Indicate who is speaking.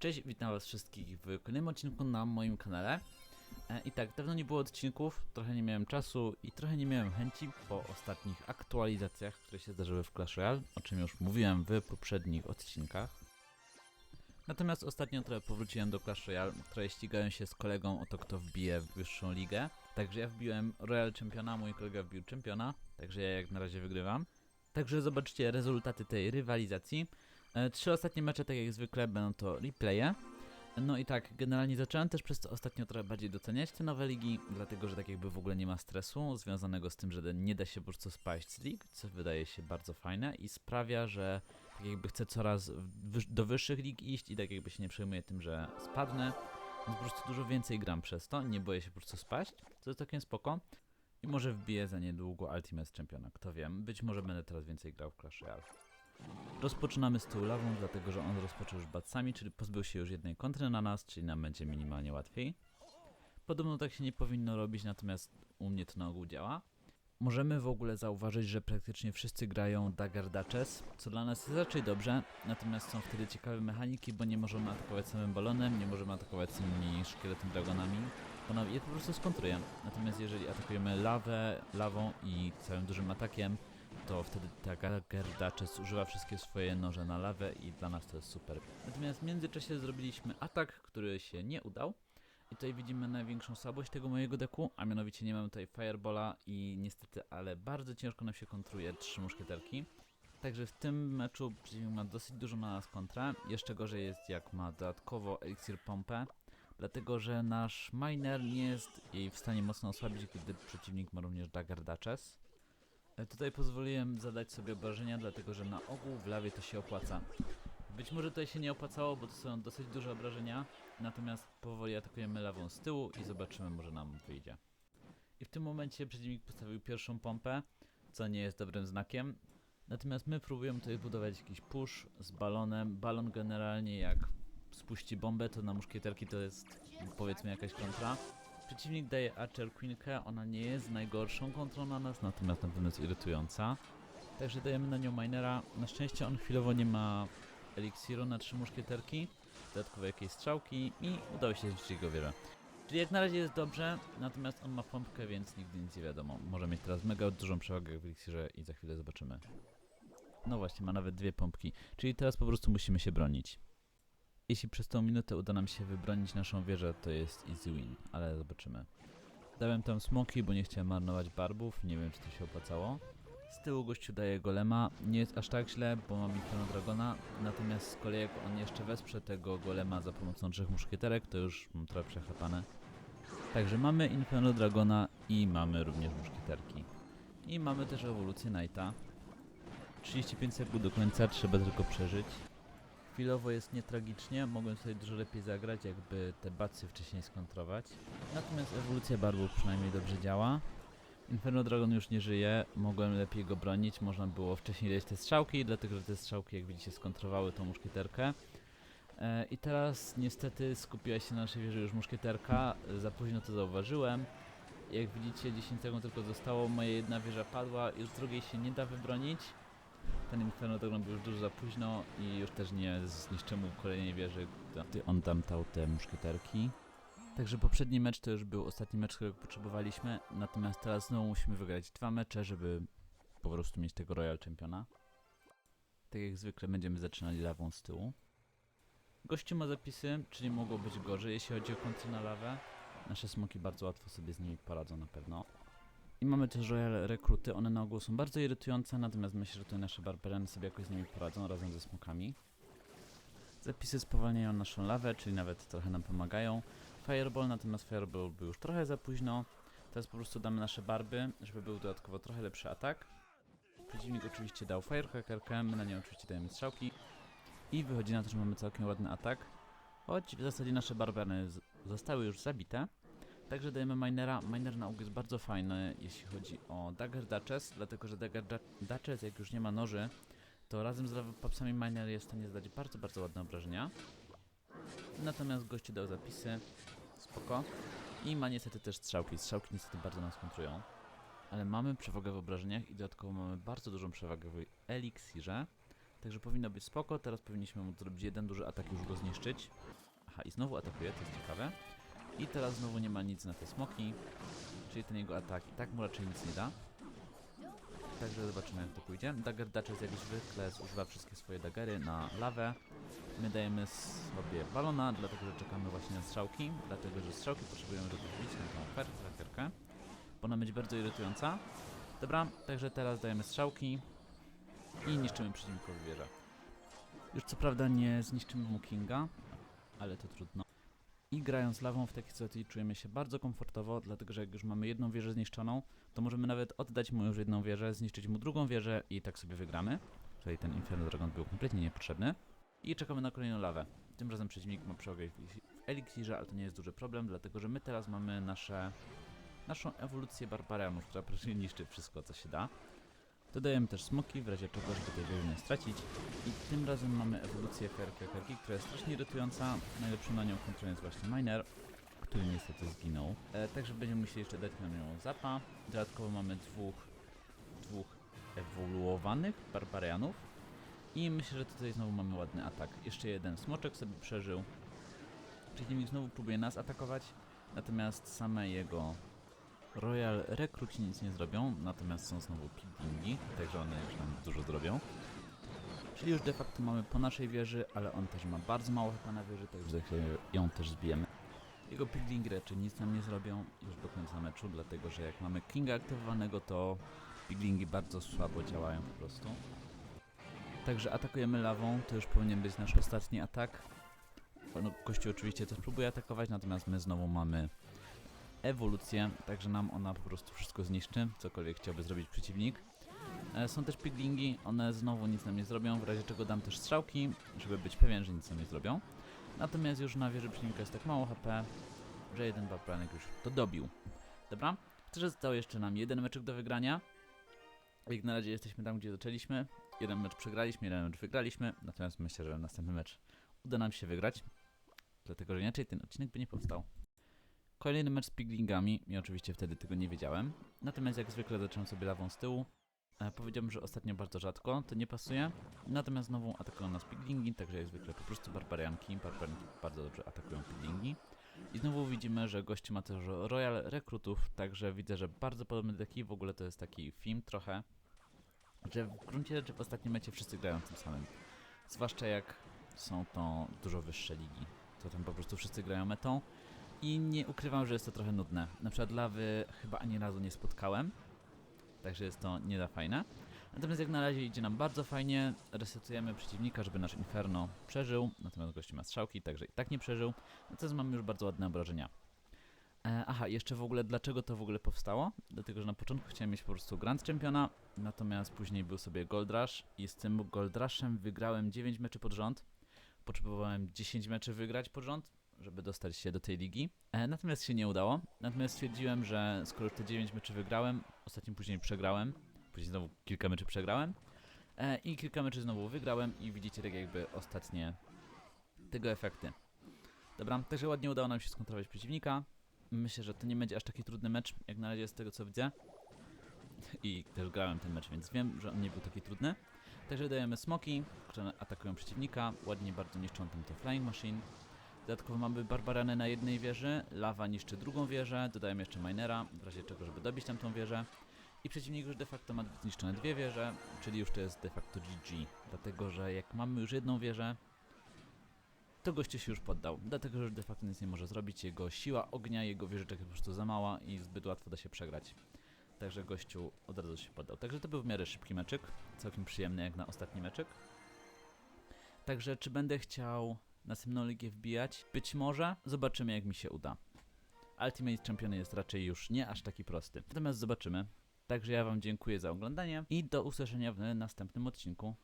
Speaker 1: Cześć, witam was wszystkich w kolejnym odcinku na moim kanale. E, I tak, dawno nie było odcinków, trochę nie miałem czasu i trochę nie miałem chęci po ostatnich aktualizacjach, które się zdarzyły w Clash Royale, o czym już mówiłem w poprzednich odcinkach. Natomiast ostatnio trochę powróciłem do Clash Royale, trochę ścigałem się z kolegą o to, kto wbije w wyższą ligę. Także ja wbiłem Royal Championa, mój kolega wbił Championa, także ja jak na razie wygrywam. Także zobaczcie rezultaty tej rywalizacji. E, Trzy ostatnie mecze, tak jak zwykle, będą to replaye. No i tak, generalnie zacząłem też przez to ostatnio trochę bardziej doceniać te nowe ligi, dlatego że tak jakby w ogóle nie ma stresu związanego z tym, że nie da się po prostu spaść z lig, co wydaje się bardzo fajne i sprawia, że tak jakby chcę coraz do wyższych lig iść i tak jakby się nie przejmuję tym, że spadnę, więc po prostu dużo więcej gram przez to, nie boję się po prostu spaść, co jest całkiem spoko. I może wbiję za niedługo Ultimate Championa, kto wie, być może będę teraz więcej grał w Clash Royale. Rozpoczynamy z tyłu lawą, dlatego że on rozpoczął już batsami, czyli pozbył się już jednej kontry na nas, czyli nam będzie minimalnie łatwiej. Podobno tak się nie powinno robić, natomiast u mnie to na ogół działa. Możemy w ogóle zauważyć, że praktycznie wszyscy grają Dagger Duchess, co dla nas jest raczej dobrze, natomiast są wtedy ciekawe mechaniki, bo nie możemy atakować samym balonem, nie możemy atakować samymi szkieletem dragonami, bo je po prostu skontruje. Natomiast jeżeli atakujemy lawę, lawą i całym dużym atakiem, to wtedy ta Duchess używa wszystkie swoje noże na lawę i dla nas to jest super. Natomiast w międzyczasie zrobiliśmy atak, który się nie udał. I tutaj widzimy największą słabość tego mojego deku, a mianowicie nie mamy tutaj Firebola i niestety, ale bardzo ciężko nam się kontruje trzy muszkieterki. Także w tym meczu przeciwnik ma dosyć dużo na nas kontrę. Jeszcze gorzej jest jak ma dodatkowo Elixir Pompę, dlatego że nasz miner nie jest jej w stanie mocno osłabić, gdy przeciwnik ma również Dagger Duchess. E, Tutaj pozwoliłem zadać sobie obrażenia, dlatego że na ogół w lawie to się opłaca. Być może tutaj się nie opłacało, bo to są dosyć duże obrażenia, natomiast powoli atakujemy lawą z tyłu i zobaczymy, może nam wyjdzie. I w tym momencie przeciwnik postawił pierwszą pompę, co nie jest dobrym znakiem. Natomiast my próbujemy tutaj budować jakiś push z balonem. Balon generalnie jak spuści bombę, to na muszkieterki to jest powiedzmy jakaś kontra. Przeciwnik daje Archer Queenkę, ona nie jest najgorszą kontrą na nas, natomiast na pewno jest irytująca. Także dajemy na nią minera. Na szczęście on chwilowo nie ma eliksiru na trzy muszkieterki, dodatkowo jakieś strzałki i udało się zniszczyć jego wieżę. Czyli jak na razie jest dobrze, natomiast on ma pompkę, więc nigdy nic nie wiadomo. Może mieć teraz mega dużą przewagę w eliksirze i za chwilę zobaczymy. No właśnie, ma nawet dwie pompki, czyli teraz po prostu musimy się bronić. Jeśli przez tą minutę uda nam się wybronić naszą wieżę, to jest easy win, ale zobaczymy. Dałem tam smoki, bo nie chciałem marnować barbów, nie wiem czy to się opłacało. Z tyłu gościu daje golema, nie jest aż tak źle, bo mam Inferno Dragona, natomiast z kolei jak on jeszcze wesprze tego golema za pomocą trzech muszkieterek, to już mam trochę przechlapane. Także mamy Inferno Dragona i mamy również muszkieterki. I mamy też ewolucję Knighta. 35 sekund do końca, trzeba tylko przeżyć. Chwilowo jest nietragicznie, mogłem sobie dużo lepiej zagrać, jakby te bacy wcześniej skontrować. Natomiast ewolucja barbów przynajmniej dobrze działa. Inferno Dragon już nie żyje, mogłem lepiej go bronić, można było wcześniej dać te strzałki, dlatego że te strzałki, jak widzicie, skontrowały tą muszkieterkę. E, I teraz niestety skupiła się na naszej wieży już muszkieterka, za późno to zauważyłem. Jak widzicie, 10 sekund tylko zostało, moja jedna wieża padła, już drugiej się nie da wybronić. Ten Inferno Dragon był już dużo za późno i już też nie zniszczę mu kolejnej wieży, gdy on tam dał te muszkieterki. Także poprzedni mecz to już był ostatni mecz, którego potrzebowaliśmy, natomiast teraz znowu musimy wygrać dwa mecze, żeby po prostu mieć tego Royal Championa. Tak jak zwykle będziemy zaczynali lawą z tyłu. Gościu ma zapisy, czyli mogło być gorzej, jeśli chodzi o kontry na lawę. Nasze smoki bardzo łatwo sobie z nimi poradzą na pewno. I mamy też Royal Rekruty, one na ogół są bardzo irytujące, natomiast myślę, że tutaj nasze barberany sobie jakoś z nimi poradzą razem ze smokami. Zapisy spowalniają naszą lawę, czyli nawet trochę nam pomagają. Fireball, natomiast Fireball był już trochę za późno. Teraz po prostu damy nasze barby, żeby był dodatkowo trochę lepszy atak. Przeciwnik oczywiście dał Firehackerkę, my na nią oczywiście dajemy strzałki. I wychodzi na to, że mamy całkiem ładny atak. Choć w zasadzie nasze barbary z- zostały już zabite. Także dajemy minera. Miner na ogół jest bardzo fajny, jeśli chodzi o Dagger Duchess, dlatego że Dagger Du- Duchess, jak już nie ma noży, to razem z papsami miner jest w stanie zdać bardzo, bardzo ładne obrażenia. Natomiast gościu dał zapisy, spoko. I ma niestety też strzałki. Strzałki niestety bardzo nas kontrują. Ale mamy przewagę w obrażeniach i dodatkowo mamy bardzo dużą przewagę w eliksirze. Także powinno być spoko, teraz powinniśmy mu zrobić jeden duży atak i już go zniszczyć. Aha, i znowu atakuje, to jest ciekawe. I teraz znowu nie ma nic na te smoki, czyli ten jego atak i tak mu raczej nic nie da. Także zobaczymy jak to pójdzie. Dagger Duchess jak zwykle zużywa wszystkie swoje dagery na lawę. My dajemy sobie balona, dlatego że czekamy właśnie na strzałki, dlatego że strzałki potrzebujemy, żeby wbić na tą fer- lakerkę, bo ona będzie bardzo irytująca. Dobra, także teraz dajemy strzałki i niszczymy przeciwnikowi wieżę. Już co prawda nie zniszczymy mu Kinga, ale to trudno. I grając lawą w takiej sytuacji czujemy się bardzo komfortowo, dlatego że jak już mamy jedną wieżę zniszczoną, to możemy nawet oddać mu już jedną wieżę, zniszczyć mu drugą wieżę i tak sobie wygramy. Tutaj ten Inferno Dragon był kompletnie niepotrzebny. I czekamy na kolejną lawę. Tym razem przeciwnik ma przewagę w eliksirze, ale to nie jest duży problem, dlatego że my teraz mamy nasze, naszą ewolucję barbarianów, która niszczy wszystko, co się da. Dodajemy też smoki, w razie czego, żeby tej wieży nie stracić. I tym razem mamy ewolucję Ferka Kerki, która jest strasznie irytująca. Najlepszą na nią kontrolą jest właśnie Miner, który niestety zginął. E, także będziemy musieli jeszcze dać na nią zapa. Dodatkowo mamy dwóch, dwóch ewoluowanych barbarianów. I myślę, że tutaj znowu mamy ładny atak. Jeszcze jeden smoczek sobie przeżył. Przeciwnik znowu próbuje nas atakować, natomiast same jego Royal rekruci nic nie zrobią, natomiast są znowu piglingi, także one już nam dużo zrobią. Czyli już de facto mamy po naszej wieży, ale on też ma bardzo mało chyba na wieży, także za chwilę ją też zbijemy. Jego piglingi raczej nic nam nie zrobią już do końca meczu, dlatego że jak mamy Kinga aktywowanego, to piglingi bardzo słabo działają po prostu. Także atakujemy lawą, to już powinien być nasz ostatni atak. No, gościu oczywiście też próbuje atakować, natomiast my znowu mamy ewolucję, także nam ona po prostu wszystko zniszczy, cokolwiek chciałby zrobić przeciwnik. E, Są też piglingi, one znowu nic nam nie zrobią, w razie czego dam też strzałki, żeby być pewien, że nic nam nie zrobią. Natomiast już na wieży przeciwnika jest tak mało HP, że jeden Bapranek już to dobił. Dobra, też został jeszcze nam jeden meczek do wygrania. Jak na razie jesteśmy tam, gdzie zaczęliśmy. Jeden mecz przegraliśmy, jeden mecz wygraliśmy, natomiast myślę, że następny mecz uda nam się wygrać. Dlatego, że inaczej ten odcinek by nie powstał. Kolejny mecz z piglingami i oczywiście wtedy tego nie wiedziałem. Natomiast jak zwykle zacząłem sobie lawą z tyłu. E, powiedziałbym, że ostatnio bardzo rzadko, to nie pasuje. Natomiast znowu atakują nas piglingi, także jak zwykle po prostu barbarianki. Barbarianki bardzo dobrze atakują piglingi. I znowu widzimy, że gość ma też Royal Rekrutów, także widzę, że bardzo podobny taki, w ogóle to jest taki film trochę, że w gruncie rzeczy w ostatnim mecie wszyscy grają tym samym. Zwłaszcza jak są to dużo wyższe ligi, to tam po prostu wszyscy grają metą. I nie ukrywam, że jest to trochę nudne. Na przykład lawy chyba ani razu nie spotkałem, także jest to nie da fajne. Natomiast jak na razie idzie nam bardzo fajnie, resetujemy przeciwnika, żeby nasz Inferno przeżył, natomiast gości ma strzałki, także i tak nie przeżył. Natomiast mamy już bardzo ładne obrażenia. E, aha, jeszcze w ogóle dlaczego to w ogóle powstało? Dlatego, że na początku chciałem mieć po prostu Grand Championa, natomiast później był sobie Gold Rush i z tym Gold Rushem wygrałem 9 meczy pod rząd. Potrzebowałem 10 meczy wygrać pod rząd, żeby dostać się do tej ligi. E, natomiast się nie udało. Natomiast stwierdziłem, że skoro te 9 meczy wygrałem, ostatnim później przegrałem, później znowu kilka meczy przegrałem e, i kilka meczy znowu wygrałem i widzicie tak jakby ostatnie tego efekty. Dobra, także ładnie udało nam się skontrolować przeciwnika. Myślę, że to nie będzie aż taki trudny mecz, jak na razie z tego co widzę. I też grałem ten mecz, więc wiem, że on nie był taki trudny. Także dajemy smoki, które atakują przeciwnika, ładnie bardzo niszczą tam to Flying Machine. Dodatkowo mamy barbarany na jednej wieży, lawa niszczy drugą wieżę, dodajemy jeszcze minera, w razie czego, żeby dobić tam tą wieżę. I przeciwnik już de facto ma zniszczone dwie wieże, czyli już to jest de facto GG. Dlatego, że jak mamy już jedną wieżę, to gościu się już poddał. Dlatego, że de facto nic nie może zrobić. Jego siła ognia, jego wieżyczek jest po prostu za mała i zbyt łatwo da się przegrać. Także gościu od razu się poddał. Także to był w miarę szybki meczyk. Całkiem przyjemny jak na ostatni meczyk. Także czy będę chciał następną ligę wbijać? Być może. Zobaczymy jak mi się uda. Ultimate Champion jest raczej już nie aż taki prosty. Natomiast zobaczymy. Także ja wam dziękuję za oglądanie i do usłyszenia w następnym odcinku.